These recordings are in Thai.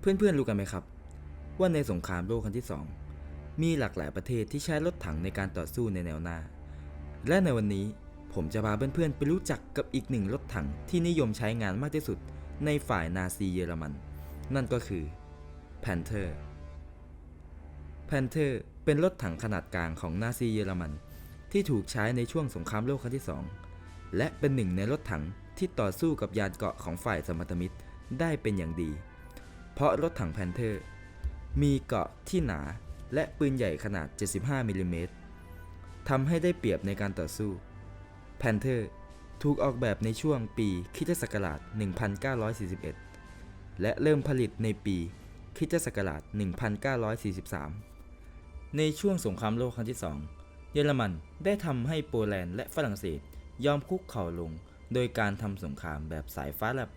เพื่อนๆรู้กันไหมครับ ว่าในสงครามโลกครั้งที่สองมีหลากหลายประเทศที่ใช้รถถังในการต่อสู้ในแนวหน้า และในวันนี้ผมจะพาเพื่อนๆไปรู้จักกับอีกหนึ่งรถถังที่นิยมใช้งานมากที่สุดในฝ่ายนาซีเยอรมัน นั่นก็คือ Panther Panther เป็นรถถังขนาดกลางของนาซีเยอรมัน ที่ถูกใช้ในช่วงสงครามโลกครั้งที่สองและเป็นหนึ่งในรถถังที่ต่อสู้กับยานเกราะของฝ่ายสมรรถมิตรได้เป็นอย่างดี เพราะรถถังแพนเทอร์ มีเกราะที่หนาและปืนใหญ่ขนาด 75มิลลิเมตรทำให้ได้เปรียบในการต่อสู้แพนเทอร์ถูกออกแบบในช่วงปีคริสตศักราช 1941 และเริ่มผลิตในปีคริสตศักราช 1943 ในช่วงสงครามโลกครั้งที่ 2 เยอรมันได้ทำให้โปแลนด์และฝรั่งเศสยอมคุกเข่าลง โดยการทำสงครามแบบสายฟ้าแลบ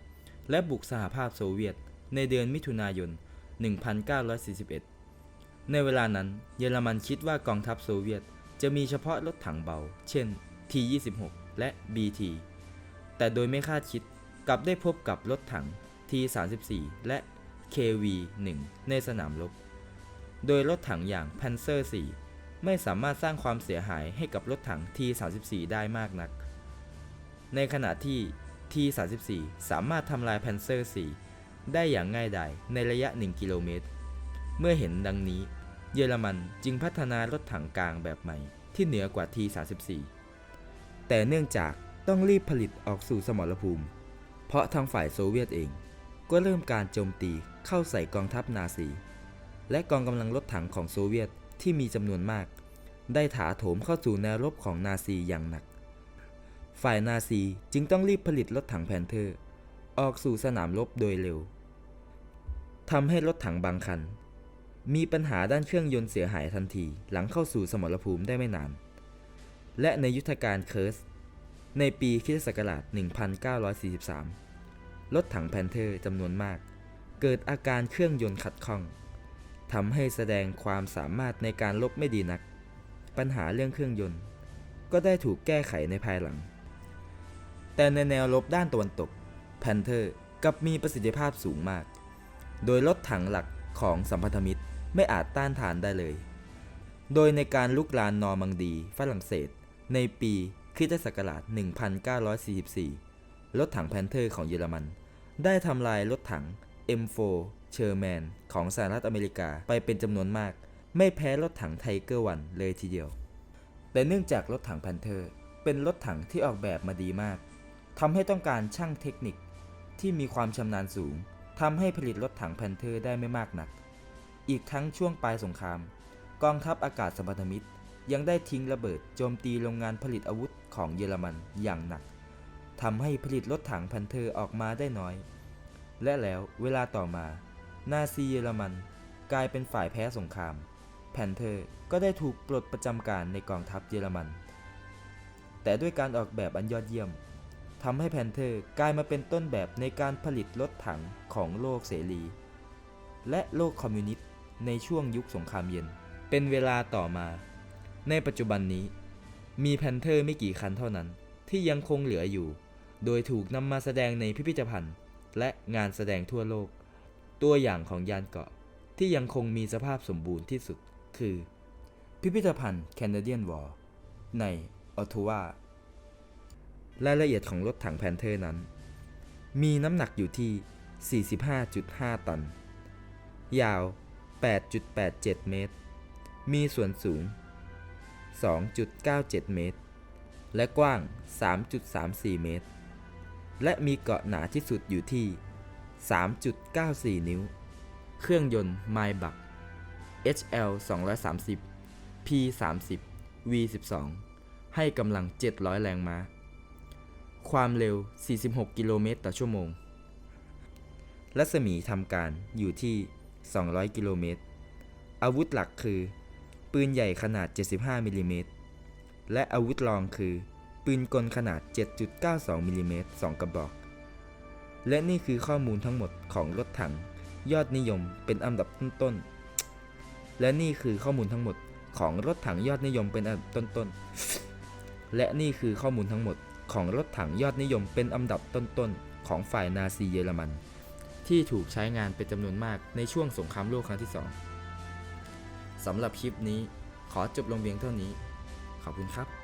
และบุกสหภาพโซเวียต ในเดือนมิถุนายน 1941 ในเวลานั้นเยอรมันคิดว่ากองทัพโซเวียตจะมีเฉพาะรถถังเบา เช่น T-26 และ BT แต่โดยไม่คาดคิดกลับได้พบกับรถถัง T-34 และ KV-1 ในสนามรบ โดยรถถังอย่าง Panzer 4 ไม่สามารถสร้างความเสียหายให้กับรถถัง T-34 ได้มากนัก ในขณะที่ T-34 สามารถทำลาย Panzer 4 ได้อย่างง่ายดายในระยะ 1 กิโลเมตร เมื่อเห็นดังนี้ เยอรมันจึงพัฒนารถถังกลางแบบใหม่ที่เหนือกว่า T-34 แต่เนื่องจากต้องรีบผลิตออกสู่สมรภูมิ เพราะทางฝ่ายโซเวียตเอง ก็เริ่มการโจมตีเข้าใส่กองทัพนาซี และกองกำลังรถถังของโซเวียตที่มีจำนวนมาก ได้ถาโถมเข้าสู่แนวรบของนาซีอย่างหนัก ฝ่ายนาซีจึงต้องรีบผลิตรถถังแพนเทอร์ ออกสู่สนามรบโดยเร็วทำให้รถถังบางคัน มีปัญหาด้านเครื่องยนต์เสียหายทันทีหลังเข้าสู่สมรภูมิได้ไม่นาน และในยุทธการเคิร์ส ในปีคริสตศักราช1943 รถถังแพนเทอร์จำนวนมาก เกิดอาการเครื่องยนต์ขัดข้องทำให้แสดงความสามารถในการลบไม่ดีนัก ปัญหาเรื่องเครื่องยนต์ ก็ได้ถูกแก้ไขในภายหลัง แต่ในแนวรบด้านตะวันตก แพนเทอร์กับมีประสิทธิภาพสูงมาก โดยรถถังหลักของสัมพันธมิตรไม่อาจต้านทานได้เลย โดยในการลุกลานนอร์มังดีฝรั่งเศส ในปีคริสตศักราช 1944 รถถังแพนเทอร์ของเยอรมัน ได้ทำลายรถถัง M4 เชอร์แมนของสหรัฐอเมริกาไปเป็นจำนวนมาก ไม่แพ้รถถังไทเกอร์วันเลยทีเดียว แต่เนื่องจากรถถังแพนเทอร์เป็นรถถังที่ออกแบบมาดีมากทำให้ต้องการช่างเทคนิค ที่มีความชำนาญสูงทำให้ผลิตรถถังแพนเทอร์ได้ไม่มากนัก อีกทั้งช่วงปลายสงคราม กองทัพอากาศสัมพันธมิตร ยังได้ทิ้งระเบิดโจมตีโรงงานผลิตอาวุธของเยอรมันอย่างหนักทำให้ผลิตรถถังแพนเทอร์ออกมาได้น้อย และแล้วเวลาต่อมา นาซีเยอรมันกลายเป็นฝ่ายแพ้สงคราม แพนเทอร์ก็ได้ถูกปลดประจำการในกองทัพเยอรมัน แต่ด้วยการออกแบบอันยอดเยี่ยม ทำให้แพนเทอร์กลายมาเป็นต้นแบบในการผลิตรถถังของโลกเสรี และโลกคอมมิวนิสต์ในช่วงยุคสงครามเย็น เป็นเวลาต่อมา ในปัจจุบันนี้ มีแพนเทอร์ไม่กี่คันเท่านั้น ที่ยังคงเหลืออยู่ โดยถูกนำมาแสดงในพิพิธภัณฑ์ และงานแสดงทั่วโลก ตัวอย่างของยานเกาะที่ยังคงมีสภาพสมบูรณ์ที่สุด คือ พิพิธภัณฑ์ Canadian War ในออตวา รายละเอียดของรถถังแพนเทอร์นั้น มีน้ำหนักอยู่ที่ 45.5 ตัน ยาว 8.87 เมตร มีส่วนสูง 2.97 เมตร และกว้าง 3.34 เมตร และมีเกาะหนาที่สุดอยู่ที่ 3.94 นิ้ว เครื่องยนต์ไมบัก HL 230 P 30 V 12ให้กำลัง 700 แรงม้า ความเร็ว 46 กิโลเมตรต่อชั่วโมง รัศมีทำการอยู่ที่ 200 กิโลเมตร อาวุธหลักคือ ปืนใหญ่ขนาด 75มิลลิเมตร และอาวุธรองคือ ปืนกลขนาด 7.92มิลลิเมตร2กระบอก และนี่คือข้อมูลทั้งหมดของรถถัง ยอดนิยมเป็นอันดับต้นๆ และนี่คือข้อมูลทั้งหมดของรถถังยอดนิยมเป็นอันดับต้นๆ และนี่คือข้อมูลทั้งหมด ของรถถังยอดนิยมเป็นอันดับต้นๆ ของฝ่ายนาซีเยอรมัน ที่ถูกใช้งานเป็นจำนวนมากในช่วงสงครามโลกครั้งที่ 2สำหรับคลิปนี้ขอจบลงเพียงเท่านี้ ขอบคุณครับ